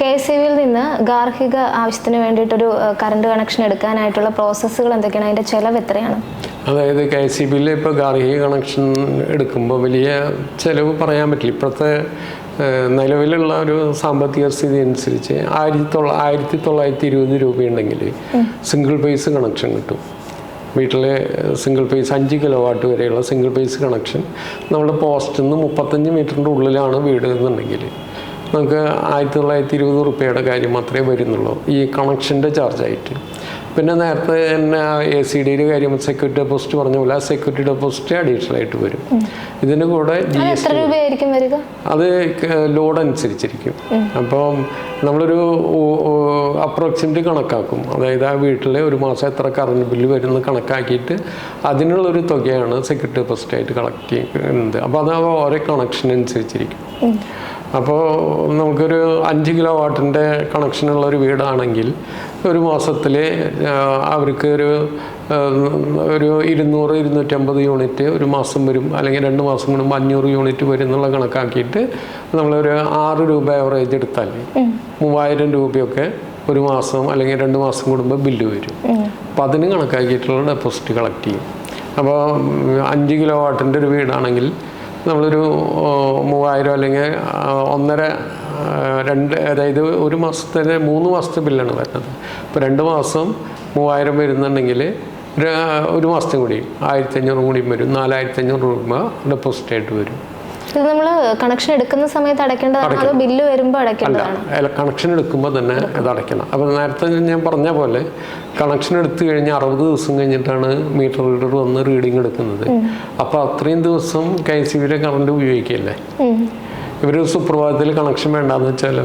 K S ബിയിൽ നിന്ന് ഗാർഹിക ആവശ്യത്തിന് വേണ്ടിയിട്ടൊരു കറണ്ട് കണക്ഷൻ എടുക്കാനായിട്ടുള്ള പ്രോസസ്സുകൾ എന്തൊക്കെയാണ്? അതിന്റെ ചെലവ് എത്രയാണ്? അതായത് കെ എസ് സി ബിയിൽ ഇപ്പോൾ ഗാർഹിക കണക്ഷൻ എടുക്കുമ്പോൾ വലിയ ചിലവ് പറയാൻ പറ്റില്ല. ഇപ്പോഴത്തെ നിലവിലുള്ള ഒരു സാമ്പത്തിക സ്ഥിതി അനുസരിച്ച് ആയിരത്തി തൊള്ള ആയിരത്തി തൊള്ളായിരത്തി ഇരുപത് രൂപയുണ്ടെങ്കിൽ സിംഗിൾ ഫേസ് കണക്ഷൻ കിട്ടും. വീട്ടിലെ സിംഗിൾ ഫേസ് അഞ്ച് കിലോ വാട്ട് വരെയുള്ള സിംഗിൾ ഫേസ് കണക്ഷൻ നമ്മുടെ പോസ്റ്റിൽ നിന്ന് മുപ്പത്തഞ്ച് മീറ്ററിന്റെ ഉള്ളിലാണ് വീട് എന്നുണ്ടെങ്കിൽ നമുക്ക് ആയിരത്തി തൊള്ളായിരത്തി ഇരുപത് റുപ്യയുടെ കാര്യം മാത്രമേ വരുന്നുള്ളൂ. ഈ കണക്ഷന്റെ ചാർജായിട്ട് പിന്നെ നേരത്തെ തന്നെ എ സി ഡിയുടെ കാര്യം സെക്യൂരിറ്റി ഡെപ്പോസിറ്റ് പറഞ്ഞ പോലെ ആ സെക്യൂരിറ്റി ഡെപ്പോസിറ്റ് അഡീഷണൽ ആയിട്ട് വരും. ഇതിന് കൂടെ ജി എസ് ടി രൂപയായിരിക്കും വരിക? അത് ലോഡ് അനുസരിച്ചിരിക്കും. അപ്പം നമ്മളൊരു അപ്രോക്സിമേറ്റ് കണക്കാക്കും. അതായത് ആ വീട്ടിലെ ഒരു മാസം എത്ര കറണ്ട് ബില്ല് വരുന്നത് കണക്കാക്കിയിട്ട് അതിനുള്ളൊരു തുകയാണ് സെക്യൂരിറ്റി ഡെപ്പോസിറ്റ് ആയിട്ട് കളക്ട് ചെയ്യുന്നത് അപ്പോൾ അത് ഓരോ കണക്ഷൻ അനുസരിച്ചിരിക്കും. അപ്പോൾ നമുക്കൊരു അഞ്ച് കിലോ വാട്ടിന്റെ കണക്ഷനുള്ള ഒരു വീടാണെങ്കിൽ ഒരു മാസത്തിൽ അവർക്ക് ഒരു ഒരു ഇരുന്നൂറ് ഇരുന്നൂറ്റമ്പത് യൂണിറ്റ് ഒരു മാസം വരും. അല്ലെങ്കിൽ രണ്ട് മാസം കൂടുമ്പോൾ അഞ്ഞൂറ് യൂണിറ്റ് വരും എന്നുള്ള കണക്കാക്കിയിട്ട് നമ്മളൊരു ആറ് രൂപ ആവറേജ് എടുത്താൽ മൂവായിരം രൂപയൊക്കെ ഒരു മാസം അല്ലെങ്കിൽ രണ്ട് മാസം കൂടുമ്പോൾ ബില്ല് വരും. അപ്പോൾ അതിന് കണക്കാക്കിയിട്ടുള്ള ഡെപ്പോസിറ്റ് കളക്ട് ചെയ്യും. അപ്പോൾ അഞ്ച് കിലോ വാട്ടിന്റെ ഒരു വീടാണെങ്കിൽ നമ്മളൊരു മൂവായിരം അല്ലെങ്കിൽ ഒന്നര രണ്ട് അതായത് ഒരു മാസത്തിന് മൂന്ന് മാസത്തെ ബില്ലാണ് വരുന്നത്. അപ്പോൾ രണ്ട് മാസം മൂവായിരം വരുന്നുണ്ടെങ്കിൽ ഒരു ഒരു കൂടി ആയിരത്തി അഞ്ഞൂറ് കൂടിയും വരും. നാലായിരത്തി അഞ്ഞൂറ് രൂപ ഡെപ്പോസിറ്റ് ആയിട്ട് വരും. ഇത് നമ്മൾ കണക്ഷൻ എടുക്കുന്ന സമയത്ത് അടയ്ക്കേണ്ടതാണോ? അതോ ബില്ല് വരുമ്പോൾ അടയ്ക്കേണ്ടതാണോ? കണക്ഷൻ എടുക്കുമ്പോൾ തന്നെ ഇത് അടയ്ക്കണം. അപ്പോൾ നേരത്തെ ഞാൻ പറഞ്ഞ പോലെ കണക്ഷൻ എടുത്തു കഴിഞ്ഞാൽ അറുപത് ദിവസം കഴിഞ്ഞിട്ടാണ് മീറ്റർ റീഡർ വന്ന് റീഡിങ് എടുക്കുന്നത്. അപ്പോൾ അത്രയും ദിവസം കെ സി ബിയിലെ കറണ്ട് ഉപയോഗിക്കില്ലേ? ഇവർ ഇവർ സുപ്രഭാതത്തിൽ കണക്ഷൻ വേണ്ടാന്ന് വെച്ചാൽ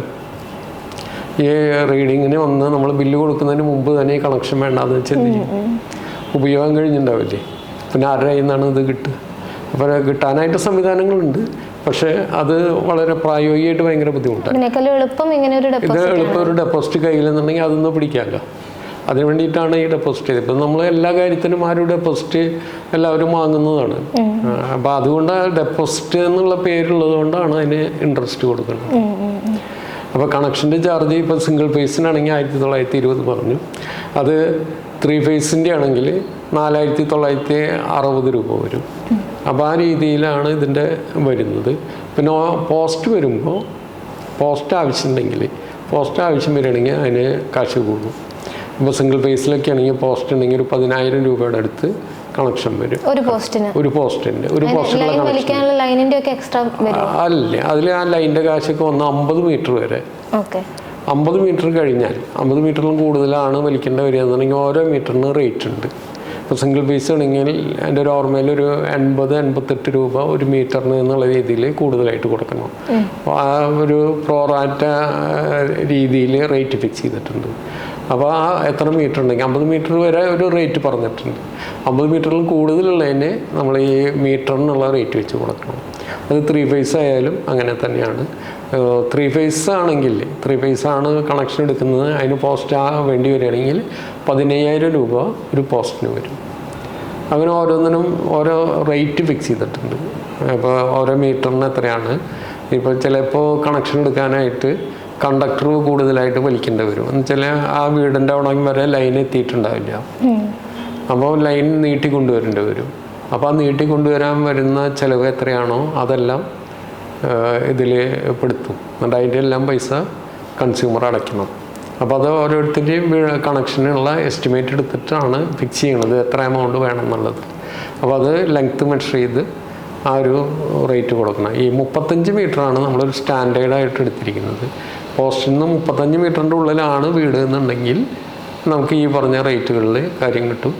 ഈ റീഡിങ്ങിന് വന്ന് നമ്മൾ ബില്ല് കൊടുക്കുന്നതിന് മുമ്പ് തന്നെ ഈ കണക്ഷൻ വേണ്ടാന്ന് വെച്ചാൽ ഉപയോഗം കഴിഞ്ഞിട്ടുണ്ടാവില്ലേ പിന്നെ ആരുടെ കയ്യിൽ നിന്നാണ് ഇത് കിട്ടുക. അപ്പോൾ കിട്ടാനായിട്ട് സംവിധാനങ്ങളുണ്ട്. പക്ഷേ അത് വളരെ പ്രായോഗികമായിട്ട് ഭയങ്കര ബുദ്ധിമുട്ടാണ്. എളുപ്പം ഇങ്ങനെ ഒരു ഇത് ഡെപ്പോസിറ്റ് എളുപ്പം ഒരു ഡെപ്പോസിറ്റ് കയ്യിലെന്നുണ്ടെങ്കിൽ അതൊന്ന് പിടിക്കാമല്ലോ. അതിന് വേണ്ടിയിട്ടാണ് ഈ ഡെപ്പോസിറ്റ് ചെയ്തത്. ഇപ്പം നമ്മൾ എല്ലാ കാര്യത്തിനും ആ ഒരു ഡെപ്പോസിറ്റ് എല്ലാവരും വാങ്ങുന്നതാണ്. അപ്പം അതുകൊണ്ട് ഡെപ്പോസിറ്റ് എന്നുള്ള പേരുള്ളത് കൊണ്ടാണ് അതിന് ഇൻട്രസ്റ്റ് കൊടുക്കുന്നത്. അപ്പോൾ കണക്ഷന്റെ ചാർജ് ഇപ്പോൾ സിംഗിൾ ഫേസിനാണെങ്കിൽ ആയിരത്തി തൊള്ളായിരത്തി ഇരുപത് പറഞ്ഞു. അത് ത്രീ ഫേസിന്റെ ആണെങ്കിൽ നാലായിരത്തി തൊള്ളായിരത്തി അറുപത് രൂപ വരും. അപ്പോൾ ആ രീതിയിലാണ് ഇതിന്റെ വരുന്നത്. പിന്നെ പോസ്റ്റ് വരുമ്പോൾ പോസ്റ്റ് ആവശ്യമുണ്ടെങ്കിൽ പോസ്റ്റ് ആവശ്യം വരികയാണെങ്കിൽ അതിന് കാശ് കൂടും. ഇപ്പോൾ സിംഗിൾ ഫേസിലൊക്കെ ആണെങ്കിൽ പോസ്റ്റ് ഉണ്ടെങ്കിൽ ഒരു പതിനായിരം രൂപയുടെ അടുത്ത് കണക്ഷൻ വരും. ഒരു പോസ്റ്റിന്? ഒരു പോസ്റ്റിന്റെ ഒരു വരും. അല്ല. അതിൽ ആ ലൈനിന്റെ കാശൊക്കെ വന്ന് അമ്പത് മീറ്റർ വരെ. ഓക്കെ. അമ്പത് മീറ്റർ കഴിഞ്ഞാൽ അമ്പത് മീറ്ററിലും കൂടുതലാണ് വലിക്കേണ്ടി വരിക എന്നുണ്ടെങ്കിൽ ഓരോ മീറ്ററിന് റേറ്റ് ഉണ്ട്. ഇപ്പോൾ സിംഗിൾ പീസ് ആണെങ്കിൽ എന്റെ ഒരു ഓർമ്മയിൽ ഒരു എൺപത് എൺപത്തെട്ട് രൂപ ഒരു മീറ്ററിന് എന്നുള്ള രീതിയിൽ കൂടുതലായിട്ട് കൊടുക്കണം അപ്പോൾ ആ ഒരു പ്രോറാറ്റ രീതിയിൽ റേറ്റ് ഫിക്സ് ചെയ്തിട്ടുണ്ട്. അപ്പോൾ ആ എത്ര മീറ്റർ ഉണ്ടെങ്കിൽ അമ്പത് മീറ്റർ വരെ ഒരു റേറ്റ് പറഞ്ഞിട്ടുണ്ട്. അമ്പത് മീറ്ററിൽ കൂടുതലുള്ളതിന് നമ്മൾ ഈ മീറ്ററിനുള്ള റേറ്റ് വെച്ച് കൊടുക്കണം. അത് ത്രീ ഫേസ് ആയാലും അങ്ങനെ തന്നെയാണ്. ത്രീ ഫേസ് ആണെങ്കിൽ ത്രീ ഫേസ് ആണ് കണക്ഷൻ എടുക്കുന്നത്. അതിന് പോസ്റ്റ് ആ വേണ്ടി വരികയാണെങ്കിൽ പതിനയ്യായിരം രൂപ ഒരു പോസ്റ്റിന് വരും. അങ്ങനെ ഓരോന്നിനും ഓരോ റേറ്റ് ഫിക്സ് ചെയ്തിട്ടുണ്ട്. അപ്പോൾ ഓരോ മീറ്ററിന് എത്രയാണ്? ഇപ്പോൾ ചിലപ്പോൾ കണക്ഷൻ എടുക്കാനായിട്ട് കണ്ടക്ടർ കൂടുതലായിട്ട് വലിക്കേണ്ടി വരും. എന്ന് വെച്ചാൽ ആ വീടിന്റെ അവിടെ വരെ ലൈൻ എത്തിയിട്ടുണ്ടാവില്ല. അപ്പോൾ ലൈൻ നീട്ടി കൊണ്ടുവരേണ്ടി വരും. അപ്പോൾ ആ നീട്ടിക്കൊണ്ടുവരാൻ വരുന്ന ചിലവ് എത്രയാണോ അതെല്ലാം ഇതിൽ പെടുത്തും. എന്നിട്ട് അതിന്റെ എല്ലാം പൈസ കൺസ്യൂമർ അടയ്ക്കണം. അപ്പോൾ അത് ഓരോരുത്തരുടെയും കണക്ഷനുള്ള എസ്റ്റിമേറ്റ് എടുത്തിട്ടാണ് ഫിക്സ് ചെയ്യണത് എത്ര എമൗണ്ട് വേണം എന്നുള്ളത് അപ്പോൾ അത് ലെങ്ത്ത് മെഷർ ചെയ്ത് ആ ഒരു റേറ്റ് കൊടുക്കണം. ഈ മുപ്പത്തഞ്ച് മീറ്ററാണ് നമ്മളൊരു സ്റ്റാൻഡേർഡായിട്ട് എടുത്തിരിക്കുന്നത്. പോസ്റ്റിൽ നിന്ന് മുപ്പത്തഞ്ച് മീറ്ററിന്റെ ഉള്ളിലാണ് വീട് എന്നുണ്ടെങ്കിൽ നമുക്ക് ഈ പറഞ്ഞ റേറ്റുകളിൽ കാര്യം കിട്ടും.